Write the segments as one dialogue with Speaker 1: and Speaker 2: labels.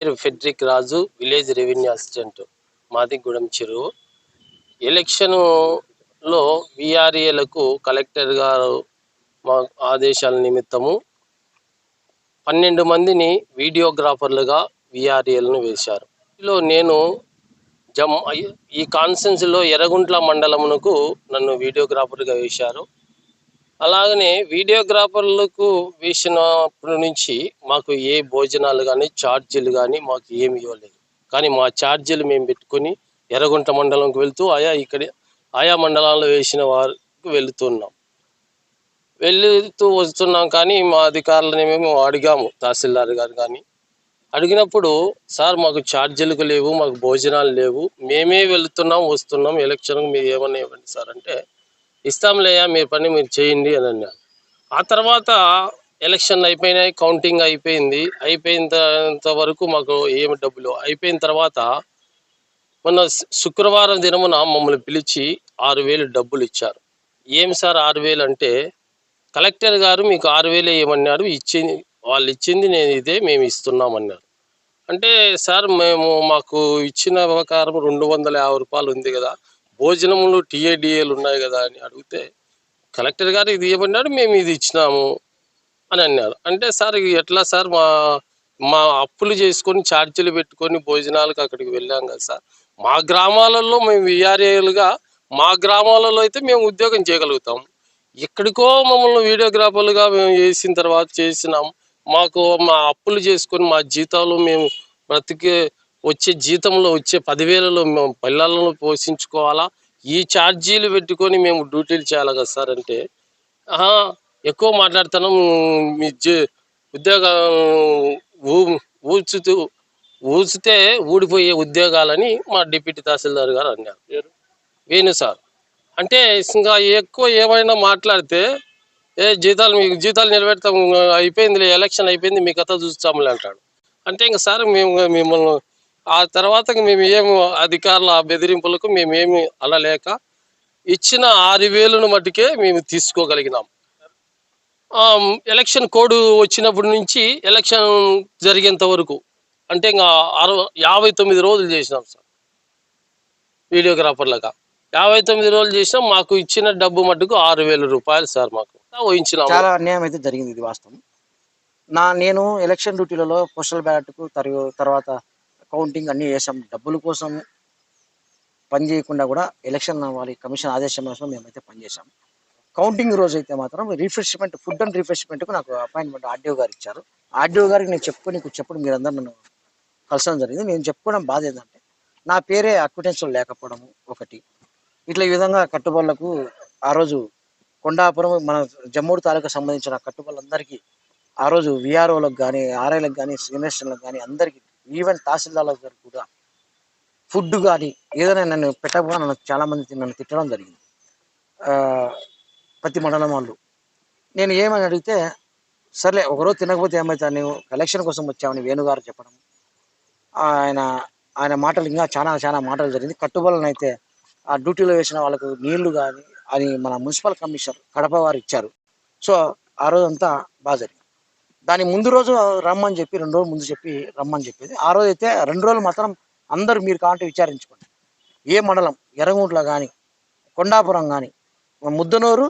Speaker 1: పేరు Frederick Raju village revenue assistant. మాది గూడెం చెరువు ఎలక్షన్లో విఆర్ఏలకు కలెక్టర్ గారు మా ఆదేశాల నిమిత్తము పన్నెండు మందిని వీడియోగ్రాఫర్లుగా విఆర్ఏలను వేశారు. ఇందులో నేను జమ్ ఈ కాన్సెన్స్లో ఎర్రగుంట్ల మండలమునకు నన్ను వీడియోగ్రాఫర్గా వేశారు. అలాగనే వీడియోగ్రాఫర్లకు వేసినప్పటి నుంచి మాకు ఏ భోజనాలు కానీ ఛార్జీలు కానీ మాకు ఏమి ఇవ్వలేదు. కానీ మా ఛార్జీలు మేము పెట్టుకొని ఎర్రగుంట మండలంకి వెళ్తూ ఆయా ఇక్కడ ఆయా మండలాల్లో వేసిన వారికి వెళుతున్నాం. వెళుతూ వస్తున్నాం కానీ మా అధికారులని మేము అడిగాము తహసీల్దార్ గారు కానీ అడిగినప్పుడు సార్ మాకు ఛార్జీలకు లేవు మాకు భోజనాలు లేవు మేమే వెళుతున్నాం వస్తున్నాం ఎలక్షన్కు మీరు ఏమన్నా ఇవ్వండి సార్ అంటే ఇస్తాంలేయా మీ పని మీరు చేయండి అని అన్నారు ఆ తర్వాత ఎలక్షన్ అయిపోయినాయి కౌంటింగ్ అయిపోయింది. అయిపోయినంత వరకు మాకు ఏమి డబ్బులు అయిపోయిన తర్వాత మొన్న శుక్రవారం దినమున మమ్మల్ని పిలిచి ఆరు వేలు డబ్బులు ఇచ్చారు. ఏం సార్ ఆరు వేలు అంటే కలెక్టర్ గారు మీకు ఆరు వేలు ఏమన్నారు ఇచ్చింది వాళ్ళు ఇచ్చింది నేను ఇదే మేము ఇస్తున్నామన్నారు అంటే సార్ మేము మాకు ఇచ్చిన ప్రకారం రెండు వందల యాభై రూపాయలు ఉంది కదా భోజనములు టీఏడిఏలు ఉన్నాయి కదా అని అడిగితే కలెక్టర్ గారు ఇది ఇవ్వమన్నారు మేము ఇది ఇచ్చినాము అని అన్నారు. అంటే సార్ ఎట్లా సార్? మా మా అప్పులు చేసుకొని ఛార్జీలు పెట్టుకొని భోజనాలకు అక్కడికి వెళ్ళాం కదా సార్. మా గ్రామాలలో మేము విఆర్ఏలుగా మా గ్రామాలలో అయితే మేము ఉద్యోగం చేయగలుగుతాం ఎక్కడికో మమ్మల్ని వీడియోగ్రాఫర్లుగా మేము చేసిన తర్వాత చేసినాం. మాకు మా అప్పులు చేసుకొని మా జీతాలు మేము బ్రతికే వచ్చే జీతంలో వచ్చే పదివేలలో మేము పిల్లలను పోషించుకోవాలా? ఈ ఛార్జీలు పెట్టుకొని మేము డ్యూటీలు చేయాలి కదా సార్ అంటే? ఎక్కువ మాట్లాడుతున్నాం మీ జీ ఉద్యోగం ఊచుతూ ఊచితే ఊడిపోయే ఉద్యోగాలని మా డిప్యూటీ తహసీల్దార్ గారు అన్నారు. వేణు సార్. అంటే ఇంకా ఎక్కువ ఏమైనా మాట్లాడితే ఏ జీతాలు మీకు జీతాలు నిలబెడతాం అయిపోయింది ఎలక్షన్ అయిపోయింది మీ కథ చూస్తాములే అంటాడు. అంటే ఇంకా సార్ మేము మిమ్మల్ని ఆ తర్వాత మేము ఏమి అధికారుల బెదిరింపులకు మేమేమి అనలేక ఇచ్చిన ఆరు వేలను మట్టుకే మేము తీసుకోగలిగినాం. ఎలక్షన్ కోడ్ వచ్చినప్పటి నుంచి ఎలక్షన్ జరిగేంత వరకు అంటే ఇంకా అరవై యాభై తొమ్మిది రోజులు చేసినాం సార్. వీడియోగ్రాఫర్లుగా యాభై తొమ్మిది రోజులు చేసినాం మాకు ఇచ్చిన డబ్బు మట్టుకు ఆరు వేల రూపాయలు సార్ మాకు వహించినాం
Speaker 2: చాలా అన్యాయం అయితే జరిగింది ఇది వాస్తవం. నా నేను ఎలక్షన్ డ్యూటీలలో పోస్టల్ బ్యాలెట్కు తరు తర్వాత కౌంటింగ్ అన్నీ చేసాం. డబ్బుల కోసం పని చేయకుండా కూడా ఎలక్షన్ వాళ్ళ కమిషన్ ఆదేశం కోసం మేమైతే పనిచేసాం కౌంటింగ్ రోజు అయితే మాత్రం రిఫ్రెష్మెంట్ ఫుడ్ అండ్ రిఫ్రెష్మెంట్కు నాకు అపాయింట్మెంట్ ఆర్డీఓ గారు ఇచ్చారు. ఆర్డీఓ గారికి నేను చెప్పుకొని నీకు చెప్పడం మీరందరూ నన్ను కలసడం జరిగింది. నేను చెప్పుకోవడం బాధ ఏంటంటే నా పేరే అక్విటెన్స్లో లేకపోవడము ఒకటి. ఇట్లా ఈ విధంగా కట్టుబడులకు ఆ రోజు కొండాపురం మన జమ్మూరు తాలూకా సంబంధించిన కట్టుబడులందరికీ ఆ రోజు విఆర్ఓలకు కానీ ఆర్ఐలకు కానీ సీనియర్స్లకు కానీ అందరికీ ఈవెన్ తహసీల్దార్లకు గారు కూడా ఫుడ్ కానీ ఏదైనా నన్ను పెట్టకపోగా నన్ను చాలామంది నన్ను తిట్టడం జరిగింది. ప్రతి మండలం వాళ్ళు. నేను ఏమని అడిగితే సర్లే ఒకరోజు తినకపోతే ఏమవుతా నువ్వు కలెక్షన్ కోసం వచ్చామని వేణుగారు చెప్పడం. ఆయన ఆయన మాటలు ఇంకా చాలా చాలా మాటలు జరిగింది. కట్టుబడులను అయితే ఆ డ్యూటీలో వేసిన వాళ్ళకు నీళ్ళు కానీ అని మన మున్సిపల్ కమిషనర్ కడప వారు ఇచ్చారు. సో ఆ రోజు అంతా బాగా జరిగింది. దాని ముందు రోజు రమ్మని చెప్పి రెండు రోజులు ముందు చెప్పి రమ్మని చెప్పేది. ఆ రోజు అయితే రెండు రోజులు మాత్రం అందరూ మీరు కావాలంటే విచారించుకోండి. ఏ మండలం? ఎర్రగుంట్ల కానీ కొండాపురం కానీ ముద్దనూరు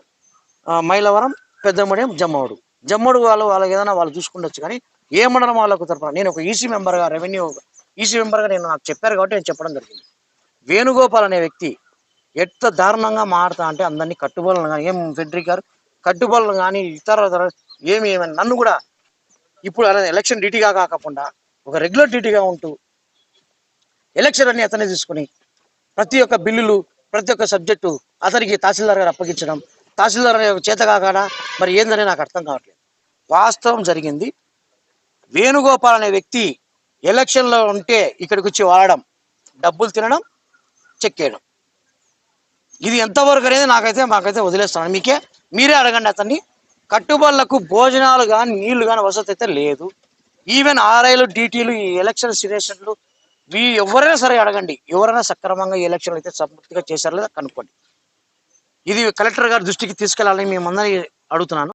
Speaker 2: మైలవరం పెద్దమడియం జమ్మోడు. జమ్మోడు వాళ్ళు వాళ్ళకి ఏదైనా వాళ్ళు చూసుకుండొచ్చు కానీ ఏ మండలం వాళ్ళకు తరపున? నేను ఒక ఈసీ మెంబర్గా రెవెన్యూ ఈసీ మెంబర్గా నేను నాకు చెప్పారు కాబట్టి నేను చెప్పడం జరిగింది. వేణుగోపాల్ అనే వ్యక్తి ఎంత దారుణంగా మారుతా అంటే అందరినీ కట్టుబడులను కానీ ఏం ఫెడ్రిక్ గారు కట్టుబడులు కానీ ఇతర ఇతర ఏమి ఏమైనా నన్ను కూడా ఇప్పుడు అలా ఎలక్షన్ డ్యూటీగా కాకుండా ఒక రెగ్యులర్ డ్యూటీగా ఉంటూ ఎలక్షన్ అన్ని అతనే తీసుకుని ప్రతి ఒక్క బిల్లులు ప్రతి ఒక్క సబ్జెక్టు అతనికి తహసీల్దార్ గారు అప్పగించడం తహసీల్దార్ అనే చేత కాకుండా మరి ఏందని నాకు అర్థం కావట్లేదు. వాస్తవం జరిగింది. వేణుగోపాల్ అనే వ్యక్తి ఎలక్షన్లో ఉంటే ఇక్కడికి వచ్చి వాడడం డబ్బులు తినడం చెక్ చేయడం. ఇది ఎంతవరకు అనేది నాకైతే మాకైతే వదిలేస్తాను. మీకే మీరే అడగండి అతన్ని. కట్టుబడులకు భోజనాలు కానీ నీళ్ళు కానీ వసతి అయితే లేదు. ఈవెన్ ఆర్ఐలు డీటీలు ఈ ఎలక్షన్ సిరేషన్లు మీ ఎవరైనా సరే అడగండి. ఎవరైనా సక్రమంగా ఈ ఎలక్షన్లు అయితే సమృద్ధిగా చేశారు లేదా కనుక్కోండి. ఇది కలెక్టర్ గారి దృష్టికి తీసుకెళ్ళాలని మేమందరినీ అడుగుతున్నాను.